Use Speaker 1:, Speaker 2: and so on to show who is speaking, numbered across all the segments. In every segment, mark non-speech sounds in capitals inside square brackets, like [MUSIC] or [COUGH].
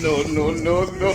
Speaker 1: no, no, no, no.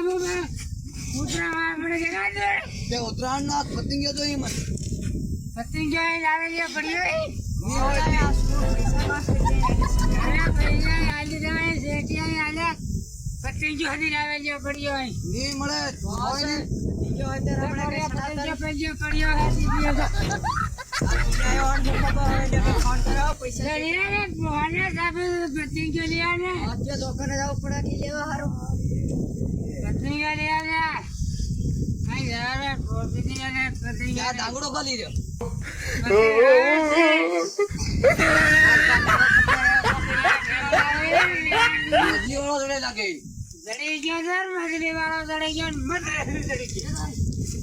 Speaker 2: Uttarayan ના પતંગિયો જોઈ મને. નહીં મળે હોય ને. આજે દુકાને જવું પડે કે લેવા હારું આ ડાંગડો ખાલી રહ્યો વાળો જોડે લાગે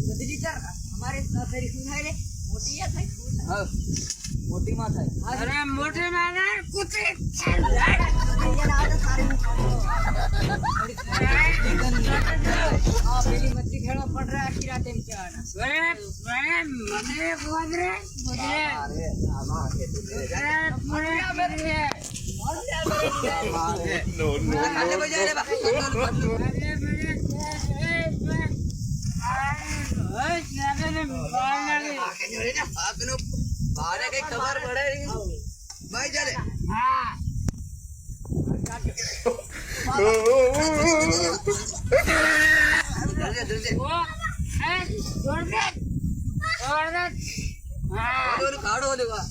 Speaker 2: બધી ચાર અમારે ફેરી શું થાય. રે મોટી મોટી માં થાય.
Speaker 3: અરે મોટે માના કુતરી
Speaker 2: આ પેલી મચ્છી ખેડવા પડ રહ્યા આખી રાતે એમ કહેવાના.
Speaker 3: બરે બરે ગોદરે ગોદરે
Speaker 2: અરે આમાં કે તું
Speaker 3: અરે મને ગોદરે
Speaker 1: No, no,
Speaker 2: કાલે બજારે બા
Speaker 3: અરે મને ઓય નાગને બાર લાગે
Speaker 2: આકે જોડે ને આગનો બારે કઈ ખબર પડે નહીં. ભાઈ ચાલે
Speaker 3: હા.
Speaker 2: કાઢો લેવા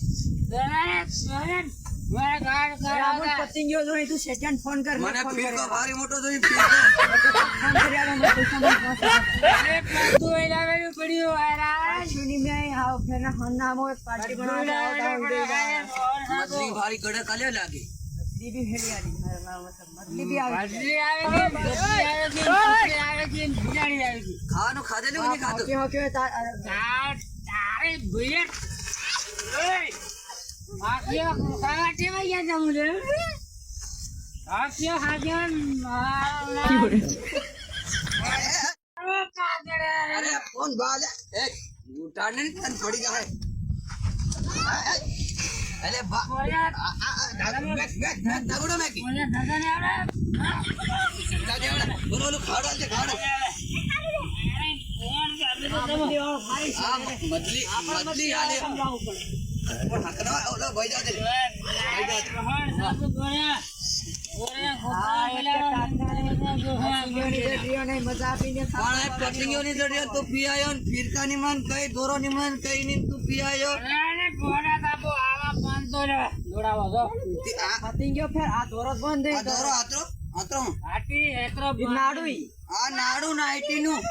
Speaker 2: ભારી કડક આલ્યો લાગે.
Speaker 4: મતલી બી બી આવી.
Speaker 2: ખાવાનું ખાધેલું ખાધું?
Speaker 4: તાર
Speaker 3: તાર ઓય આખ્યો કાવા ટેવા યા જમુલે આખ્યો હાજન મારા
Speaker 2: અરે ફોન બાલે એ ઉઠાડને તન પડી જાય અરે બા
Speaker 3: બોલ્યા
Speaker 2: આ આ ડાગડો મેક મેક મેક ડાગડો મેકી
Speaker 3: બોલ્યા દાદા ને આવડે
Speaker 2: દાદે વાળા બોલો ખાડો છે ખાડો આ મછલી મછલી આલે પણ હકના
Speaker 4: નાડું ઈ.
Speaker 2: આ નાડું નાઈટી નું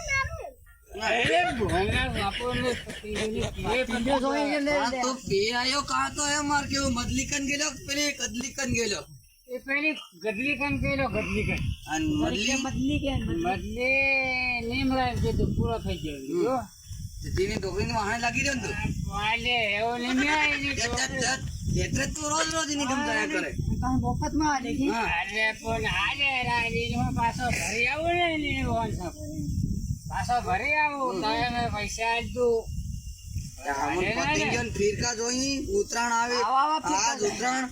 Speaker 4: પતંગિયો જોઈ કે લે
Speaker 2: આ તું પી આયો કાં તો એ મદલી પેલી કદલી કન ગયેલો
Speaker 3: ગદલી કન પેલો ગદલી
Speaker 2: મદલી
Speaker 4: મતલી કે
Speaker 3: બદલે નીમ પૂરો થઈ ગયો જો
Speaker 2: ડોકરી ની વાહણે લાગી
Speaker 3: નીમે
Speaker 2: જ તું
Speaker 3: પાછો. પાછો ભરી આવું. તો એમે પૈસા આપજો.
Speaker 2: ને ફિરકા જોઈ ઉત્તરાયણ આવે.
Speaker 4: આવા આવા ફિરકા
Speaker 2: આજ ઉત્તરાયણ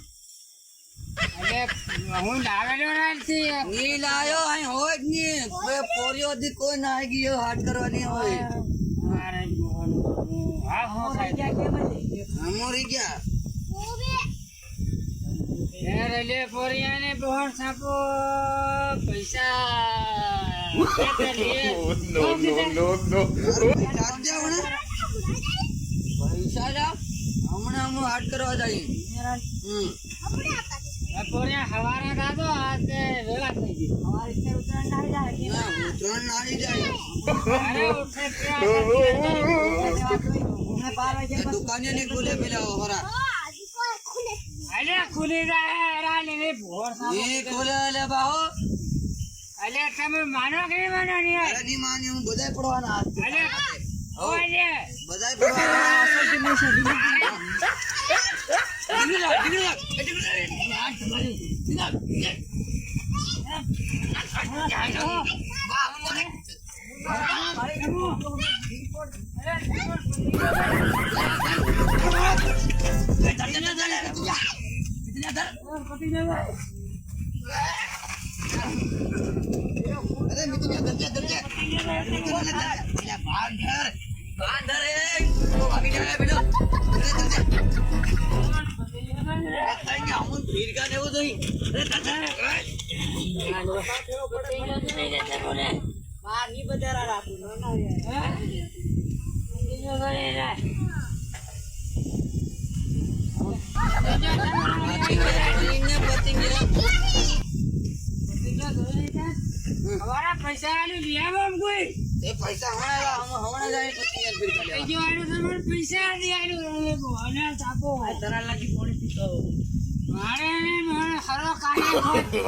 Speaker 3: એટલે હું લાવેલો નથી
Speaker 2: ની લાયો અહીં હોય જ નહીં કોઈ પોરિયો દી કોઈ ના ગયો હાથ કરવાની હોય.
Speaker 3: મારે
Speaker 2: ગયા
Speaker 3: એ રેલે બહોણ સાપો પૈસા
Speaker 1: no, no, no, no.
Speaker 2: રાત જાઓ ને. પૈસા જાઓ હમણાં હું હાટ કરવા હમ
Speaker 3: બપોરે હવારે ખાધો આજે વેલા થઈ ગઈ
Speaker 4: ਇੱਥੇ ઉતરણ ના જાય
Speaker 2: ઉતરણ આવી જાય દુકાને નહીં ખુલે પેલા
Speaker 3: ખુલી જાય ને
Speaker 2: લે બાહો.
Speaker 3: અલે તમે માનો કે નહીં માનો નહીં
Speaker 2: અરે નહીં માની હું બધાય પડવાના હાથ
Speaker 3: અલે ઓજે
Speaker 2: બધાય પડવાના લાગ, એ અરે એ. ભાગી જાય, બેટો. હું ને એવું. અરે.
Speaker 4: ની બજારા રાખું ના
Speaker 3: હવારા પૈસા આને લઈ આમ કોઈ.
Speaker 2: એ પૈસા હમણાં હમણાં જાય પછી ગયા ભીરકા કરે
Speaker 3: જો આને તમને પૈસા આલુ એ ભોને તાપો
Speaker 2: તારા લાગી પાણી પીતો
Speaker 3: મારે મારે હરો કાઢે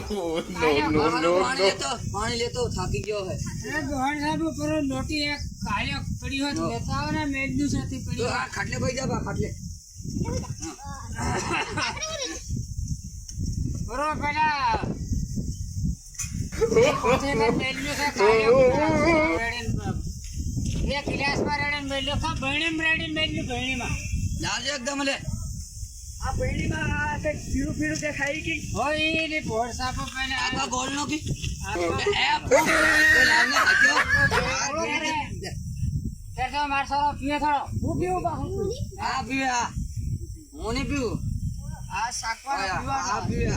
Speaker 3: [LAUGHS]
Speaker 1: નો નો નો
Speaker 2: પાણી પાણી લેતો થાકી ગયો હે
Speaker 3: અરે ભોણ સાહેબ પર નોટી એક કાળિયો પડી હોત લેતા આવો ને સાથે પડી
Speaker 2: તો. આ ખાટલે ભાઈ જા બા ખાટલે.
Speaker 3: બરો પેલા એક ગ્લાસમાં રેડીને મેલ્યો ખા ભણીમાં રેડીને મેલ્યું ભણીમાં
Speaker 2: લાવજો એકદમ લે
Speaker 4: આ પેઢીમાં આ કંઈક પીળું પીળું દેખાય કે
Speaker 3: હોય ને ભોળ સાપો પહેલા
Speaker 2: આપા ગોળ નો કી
Speaker 3: આ
Speaker 2: એ ફૂક લાવને ખાજો
Speaker 3: તે તો માર સારો પીએ થોડો હું પીવું
Speaker 2: પીવે આ નહીં પીવું
Speaker 3: આ
Speaker 2: આ પીવે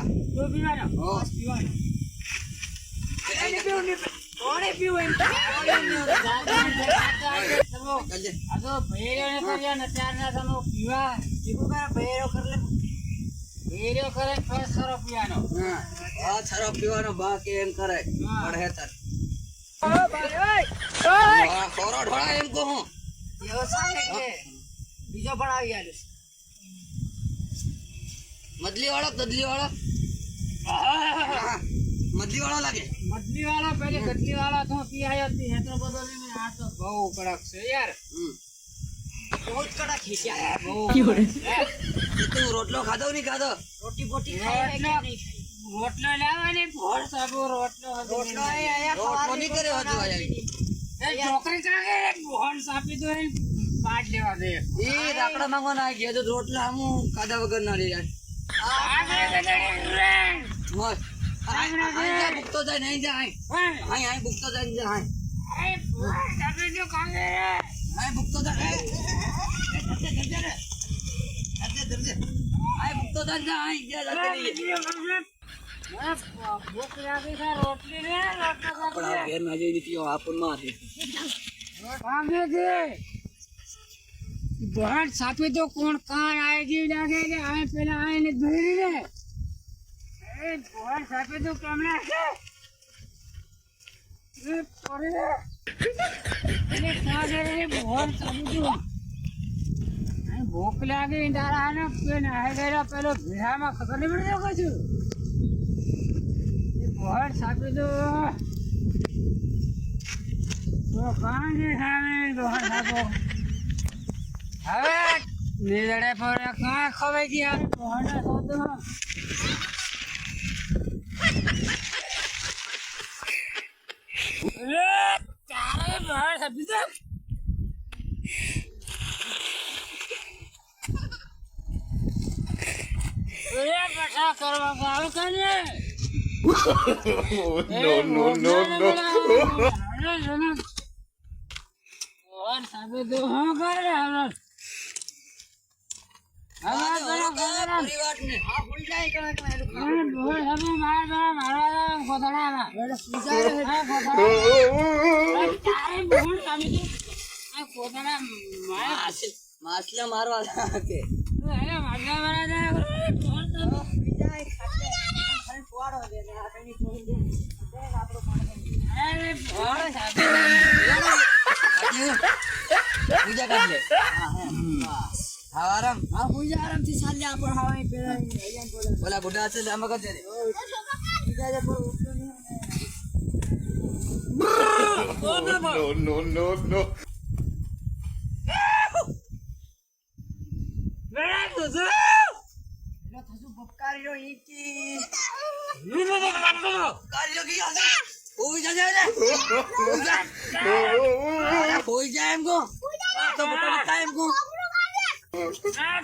Speaker 4: બીજો પણ આવી આલ્યો
Speaker 2: મદલી વાળો તદલી વાળો મદલી વાળો લાગે.
Speaker 3: મતલી વાળા પેલી ગટલી વાળા તો પી આવ્યો હતી હેતો બધો લઈને આ તો બહુ કડક છે યાર.
Speaker 4: બહુ જ ખીચ્યા
Speaker 3: બહુ [LAUGHS]
Speaker 2: તું રોટલો ખાધો નહીં ખાધો?
Speaker 4: રોટી બોટી ખાય
Speaker 3: રોટલો
Speaker 4: નહીં
Speaker 3: રોટલો લાવે ને ભોળ સાબુ રોટલો
Speaker 4: રોટલો
Speaker 2: રોટલો નહીં કર્યો હતો
Speaker 3: છોકરી કાંગે ભોળ સાપી દો પાટ લેવા દે.
Speaker 2: એ ના ગયા તો રોટલા હું ખાધા વગર ના લે જાય
Speaker 3: આગળ
Speaker 2: ભૂખતો જાય નહીં જાય
Speaker 3: ઓય,
Speaker 2: આય આય ભૂખતો જાય નહીં જાય
Speaker 3: એ ભોળ સાપી દો કાંગે રે.
Speaker 2: આય ભૂખતો જાય એ, એ, ધરજે, ધરજે રે. ધરજે, ધરજે. આય ભૂખતો જાય ને આય ગયા
Speaker 3: એ
Speaker 2: જતી રહીએ.
Speaker 3: બીજી વખત મને ભૂખ લાગી છે રોટલી રે રોટલો
Speaker 2: પણ
Speaker 3: કાપી
Speaker 2: આ
Speaker 3: દે.
Speaker 2: ઘેર ના જઈ નથી આપણમાં હતી
Speaker 3: કાંગે દે. ભોળ સાપી દો કોણ કાન આય જી લાગે ને આય પેલા આય ને ધરી રે એ ભોળ સાપી દો કેમણે છે એ પરે એને કાંગે રે ભોળ આય ભૂખ લાગી ને તારા આને પેન આય ગયેલા પેલો ભીડામાં ખબર નહીં પડતો કશું એ ભોળ સાપી તો સાપો હવે નીલડે પર કાં ખવાઈ ગયા. ભોળ ને
Speaker 1: no, no, no, no.
Speaker 2: સાહેબ
Speaker 3: તો
Speaker 4: હા કરે
Speaker 3: અરે ભોળ સાહેબ.
Speaker 2: પૂજા કરી લે. હા, હા. બસ. હા, આરામ.
Speaker 4: થી ચાલે આપણે હવે પેલા બોલે.
Speaker 2: બુઢા છે તે
Speaker 4: કર દે ને.
Speaker 2: લો કી જા. જા એમ. તો બતા.
Speaker 3: Ah,